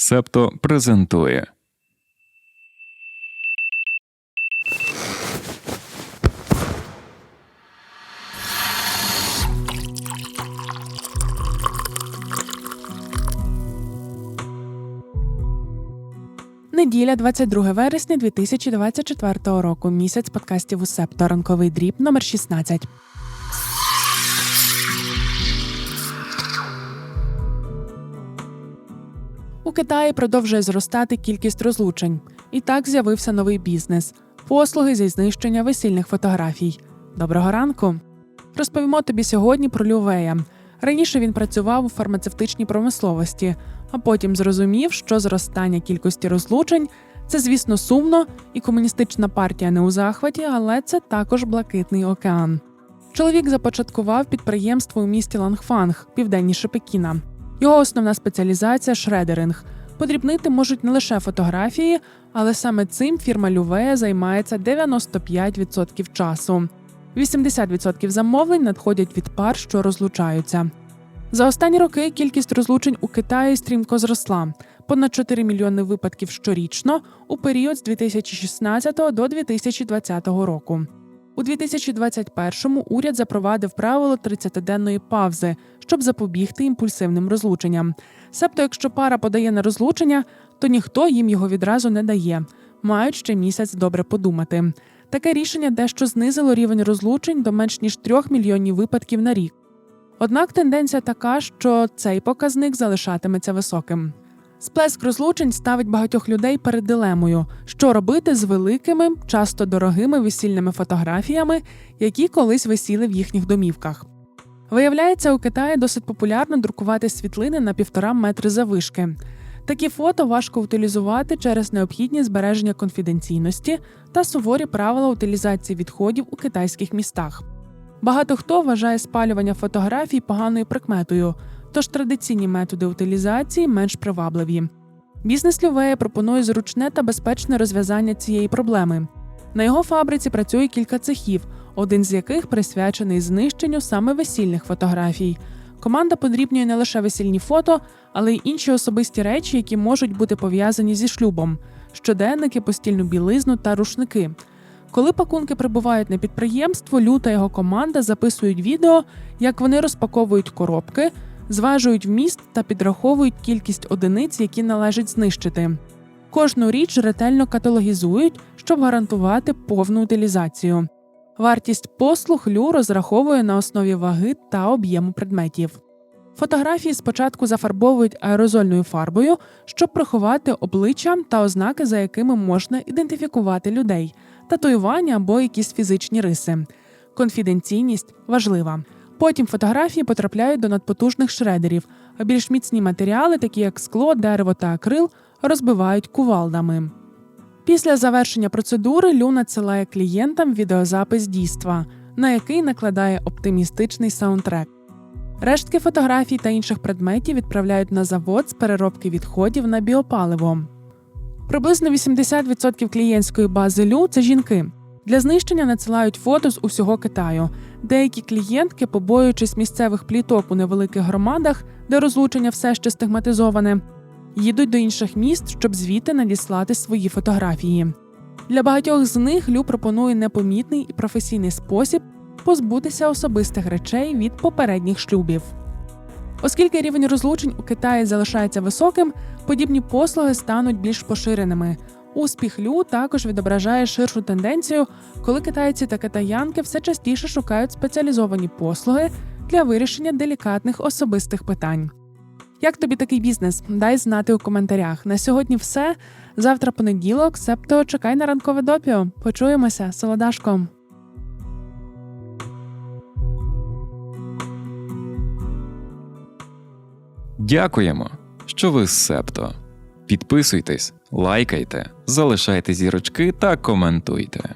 Септо презентує. Неділя, 22 вересня 2024 року. Місяць подкастів у Септо. Ранковий дріб номер 16. У Китаї продовжує зростати кількість розлучень. І так з'явився новий бізнес послуги зі знищення весільних фотографій. Доброго ранку! Розповімо тобі сьогодні про Лювея. Раніше він працював у фармацевтичній промисловості, а потім зрозумів, що зростання кількості розлучень це, звісно, сумно, і комуністична партія не у захваті, але це також блакитний океан. Чоловік започаткував підприємство у місті Лангфанг, південніше Пекіна. Його основна спеціалізація шредеринг. Подрібнити можуть не лише фотографії, але саме цим фірма Лювея займається 95% часу. 80% замовлень надходять від пар, що розлучаються. За останні роки кількість розлучень у Китаї стрімко зросла понад 4 мільйони випадків щорічно у період з 2016 до 2020 року. У 2021-му уряд запровадив правило 30-денної павзи, щоб запобігти імпульсивним розлученням. Себто, якщо пара подає на розлучення, то ніхто їм його відразу не дає, мають ще місяць добре подумати. Таке рішення дещо знизило рівень розлучень до менш ніж 3 мільйонів випадків на рік. Однак тенденція така, що цей показник залишатиметься високим. Сплеск розлучень ставить багатьох людей перед дилемою, що робити з великими, часто дорогими весільними фотографіями, які колись висіли в їхніх домівках. Виявляється, у Китаї досить популярно друкувати світлини на півтора метри завишки. Такі фото важко утилізувати через необхідність збереження конфіденційності та суворі правила утилізації відходів у китайських містах. Багато хто вважає спалювання фотографій поганою прикметою, тож традиційні методи утилізації менш привабливі. Бізнес Лювея пропонує зручне та безпечне розв'язання цієї проблеми. На його фабриці працює кілька цехів, один з яких присвячений знищенню саме весільних фотографій. Команда подрібнює не лише весільні фото, але й інші особисті речі, які можуть бути пов'язані зі шлюбом: щоденники, постільну білизну та рушники. Коли пакунки прибувають на підприємство, Лю та його команда записують відео, як вони розпаковують коробки, зважують вміст та підраховують кількість одиниць, які належить знищити. Кожну річ ретельно каталогізують, щоб гарантувати повну утилізацію. Вартість послуг Лю розраховує на основі ваги та об'єму предметів. Фотографії спочатку зафарбовують аерозольною фарбою, щоб приховати обличчя та ознаки, за якими можна ідентифікувати людей, татуювання або якісь фізичні риси. Конфіденційність важлива. Потім фотографії потрапляють до надпотужних шредерів, а більш міцні матеріали, такі як скло, дерево та акрил, розбивають кувалдами. Після завершення процедури Лю надсилає клієнтам відеозапис дійства, на який накладає оптимістичний саундтрек. Рештки фотографій та інших предметів відправляють на завод з переробки відходів на біопаливо. Приблизно 80% клієнтської бази Лю це жінки. Для знищення надсилають фото з усього Китаю. Деякі клієнтки, побоюючись місцевих пліток у невеликих громадах, де розлучення все ще стигматизоване, їдуть до інших міст, щоб звідти надіслати свої фотографії. Для багатьох з них Лю пропонує непомітний і професійний спосіб позбутися особистих речей від попередніх шлюбів. Оскільки рівень розлучень у Китаї залишається високим, подібні послуги стануть більш поширеними. Успіх Лю також відображає ширшу тенденцію, коли китайці та китаянки все частіше шукають спеціалізовані послуги для вирішення делікатних особистих питань. Як тобі такий бізнес? Дай знати у коментарях. На сьогодні все. Завтра понеділок, септо чекай на ранкове допіо. Почуємося, солодашком. Дякуємо, що ви з Септо. Підписуйтесь, лайкайте, залишайте зірочки та коментуйте.